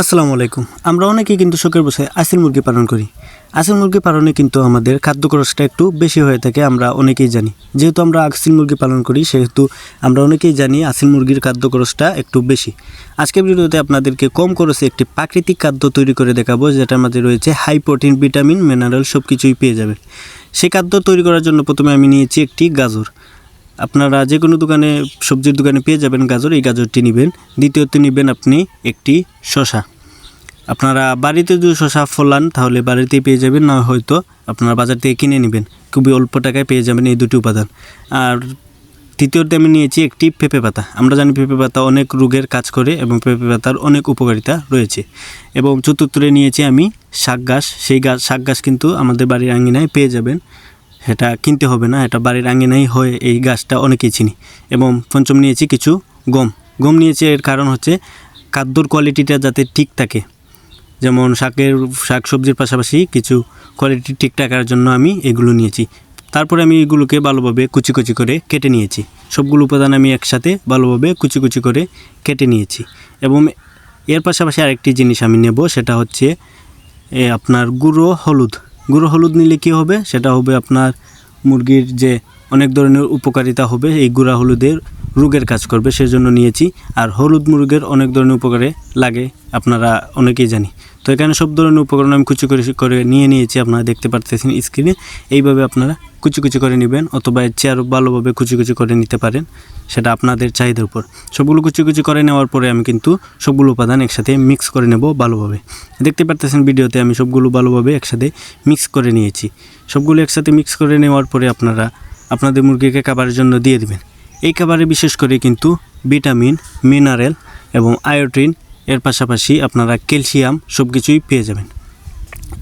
আসসালামু আলাইকুম। আমরা অনেকেই কিন্তু শখের বসে আসিল মুরগি পালন করি। আসিল মুরগি পালনে কিন্তু আমাদের খাদ্য খরচটা একটু বেশি হয়ে থাকে, আমরা অনেকেই জানি। যেহেতু আমরা আসিল মুরগি পালন করি, সেহেতু আমরা অনেকেই জানি আসিল মুরগির খাদ্য খরচটা একটু বেশি। আজকের ভিডিওতে আপনাদেরকে কম খরচে একটি প্রাকৃতিক খাদ্য তৈরি করে দেখাবো, যেটার মধ্যে রয়েছে হাই প্রোটিন ভিটামিন মিনারেল সব কিছুই পেয়ে যাবেন। সেই খাদ্য তৈরি করার জন্য প্রথমে আমি নিয়েছি একটি গাজর। আপনারা যে কোনো দোকানে, সবজির দোকানে পেয়ে যাবেন গাজর, এই গাজরটি নেবেন। দ্বিতীয়ত নেবেন আপনি একটি শশা আপনারা বাড়িতে যদি শশা ফলান, তাহলে বাড়িতেই পেয়ে যাবেন, না হয়তো আপনারা বাজার থেকে কিনে নেবেন। খুবই অল্প টাকায় পেয়ে যাবেন এই দুটি উপাদান। আর তৃতীয়তে আমি নিয়েছি একটি পেঁপে পাতা। আমরা জানি পেঁপে পাতা অনেক রোগের কাজ করে এবং পেঁপে পাতার অনেক উপকারিতা রয়েছে। এবং চতুর্থরে নিয়েছি আমি শাক গাছ। সেই গাছ শাক গাছ কিন্তু আমাদের বাড়ির আঙ্গিনায় পেয়ে যাবেন। সেটা কিনতে হবে না, এটা বাড়ির আঙ্গিনাই হয়, এই গাছটা অনেকেই চিনি। এবং পঞ্চম নিয়েছি কিছু গম। গম নিয়েছি এর কারণ হচ্ছে খাদ্যর কোয়ালিটিটা যাতে ঠিক থাকে। যেমন শাকের, শাক সবজির পাশাপাশি কিছু কোয়ালিটি ঠিক থাকার জন্য আমি এগুলো নিয়েছি। তারপরে আমি এগুলোকে ভালোভাবে কুচি কুচি করে কেটে নিয়েছি। সবগুলো উপাদান আমি একসাথে ভালোভাবে কুচি কুচি করে কেটে নিয়েছি। এবং এর পাশাপাশি আরেকটি জিনিস আমি নেব, সেটা হচ্ছে আপনার গুঁড়ো হলুদ। গুঁড়ো হলুদ নিলে কী হবে? সেটা হবে আপনার মুরগির যে অনেক ধরনের উপকারিতা হবে, এই গুঁড়া হলুদের রোগের কাজ করবে, সেজন্য নিয়েছি। আর হলুদ মুরগের অনেক ধরনের উপকারে লাগে, আপনারা অনেকেই জানি। তো এখানে সব ধরনের উপকরণ আমি কুচি করে করে নিয়ে নিয়েছি, আপনারা দেখতে পারতেছেন স্ক্রিনে এইভাবে আপনারা কুচি কুচি করে নেবেন অথবা এর চেয়ে আরও ভালোভাবে কুচি কুচি করে নিতে পারেন, সেটা আপনাদের চাহিদার উপর। সবগুলো কুচি কুচি করে নেওয়ার পরে আমি কিন্তু সবগুলো উপাদান একসাথে মিক্স করে নেব ভালোভাবে। দেখতে পারতেছেন ভিডিওতে আমি সবগুলো ভালোভাবে একসাথে মিক্স করে নিয়েছি। সবগুলো একসাথে মিক্স করে নেওয়ার পরে আপনারা, আপনাদের মুরগিকে খাবারের জন্য দিয়ে দেবেন। এই খাবারে বিশেষ করে কিন্তু ভিটামিন মিনারেল এবং আয়োডিন এর পাশাপাশি আপনারা ক্যালসিয়াম সব কিছুই পেয়ে যাবেন।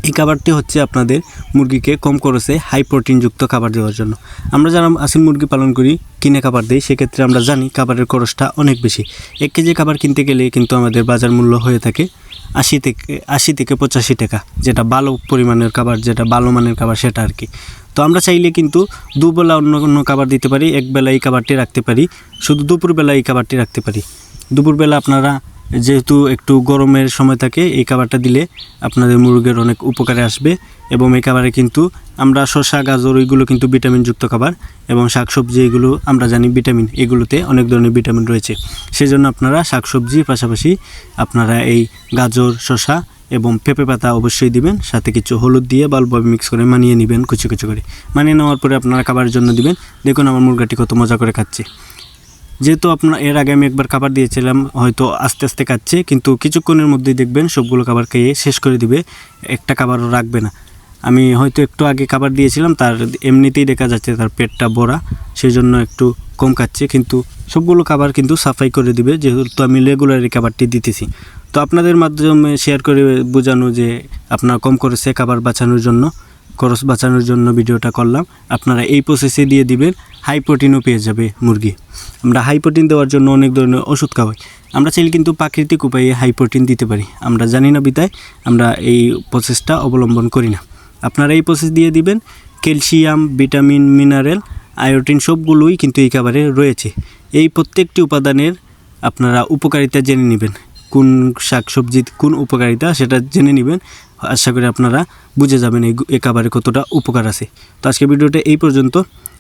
এই খাবারটি হচ্ছে আপনাদের মুরগিকে কম খরচে হাই প্রোটিনযুক্ত খাবার দেওয়ার জন্য। আমরা যারা আসিল মুরগি পালন করি, কিনে খাবার দিই, সেক্ষেত্রে আমরা জানি খাবারের খরচটা অনেক বেশি। এক কেজি খাবার কিনতে গেলে কিন্তু আমাদের বাজার মূল্য হয়ে থাকে আশি থেকে আশি থেকে পঁচাশি টাকা, যেটা ভালো পরিমাণের খাবার, যেটা ভালো মানের খাবার, সেটা আর কি। তো আমরা চাইলে কিন্তু দুবেলা অন্য অন্য খাবার দিতে পারি, একবেলা এই খাবারটি রাখতে পারি, শুধু দুপুরবেলা এই খাবারটি রাখতে পারি। দুপুরবেলা আপনারা যেহেতু একটু গরমের সময় থাকে, এই খাবারটা দিলে আপনাদের মুরগের অনেক উপকারে আসবে এবং এই খাবারে কিন্তু আমরা শসা, গাজর ওইগুলো কিন্তু ভিটামিনযুক্ত খাবার এবং শাকসবজি এগুলো আমরা জানি ভিটামিন, এগুলোতে অনেক ধরনের ভিটামিন রয়েছে। সেজন্য আপনারা শাকসবজির পাশাপাশি আপনারা এই গাজর, শসা এবং পেঁপে পাতা অবশ্যই দিবেন, সাথে কিছু হলুদ দিয়ে ভালোভাবে মিক্স করে মানিয়ে নেবেন কুচি কুচি করে। মানিয়ে নেওয়ার পরে আপনারা খাবারের জন্য দিবেন। দেখুন আমার মুরগাটি কত মজা করে খাচ্ছে। যেহেতু আপনার, এর আগে আমি একবার খাবার দিয়েছিলাম, হয়তো আস্তে আস্তে খাচ্ছে, কিন্তু কিছুক্ষণের মধ্যেই দেখবেন সবগুলো খাবার খেয়ে শেষ করে দিবে, একটা খাবারও রাখবে না। আমি হয়তো একটু আগে খাবার দিয়েছিলাম, তার এমনিতেই দেখা যাচ্ছে তার পেটটা ভরা সেই জন্য একটু কম খাচ্ছে, কিন্তু সবগুলো খাবার কিন্তু সাফাই করে দিবে, যেহেতু আমি রেগুলারই খাবারটি দিতেছি। তো আপনাদের মাধ্যমে শেয়ার করে বোঝানো যে আপনার কম করেছে খাবার বাঁচানোর জন্য। খরচ বাঁচানোর জন্য ভিডিওটা করলাম। আপনারা এই প্রসেসে দিয়ে দিবেন হাই প্রোটিনও পেয়ে যাবে মুরগি। আমরা হাই প্রোটিন দেওয়ার জন্য অনেক ধরনের ওষুধ খাওয়াই। আমরা চাইলে কিন্তু প্রাকৃতিক উপায়ে হাই প্রোটিন দিতে পারি। আমরা জানি না বিদায় আমরা এই প্রসেসটা অবলম্বন করি না। আপনারা এই প্রসেস দিয়ে দিবেন ক্যালসিয়াম ভিটামিন মিনারেল আয়োডিন সবগুলোই কিন্তু এই খাবারে রয়েছে। এই প্রত্যেকটি উপাদানের আপনারা উপকারিতা জেনে নেবেন। কোন শাক সবজির কোন উপকারিতা সেটা জেনে নেবেন। আশা করি আপনারা বুঝে যাবেন এই এ কাবারে কতটা উপকার আছে। তো আজকে ভিডিওটা এই পর্যন্ত।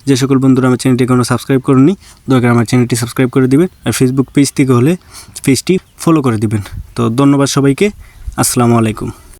যে সকল বন্ধুরা আমার চ্যানেলটি এখনও সাবস্ক্রাইব করেনি দরকার আমার চ্যানেলটি সাবস্ক্রাইব করে দিবেন আর ফেসবুক পেজ থেকে হলে পেজটি ফলো করে দিবেন। তো ধন্যবাদ সবাইকে। আসসালামু আলাইকুম।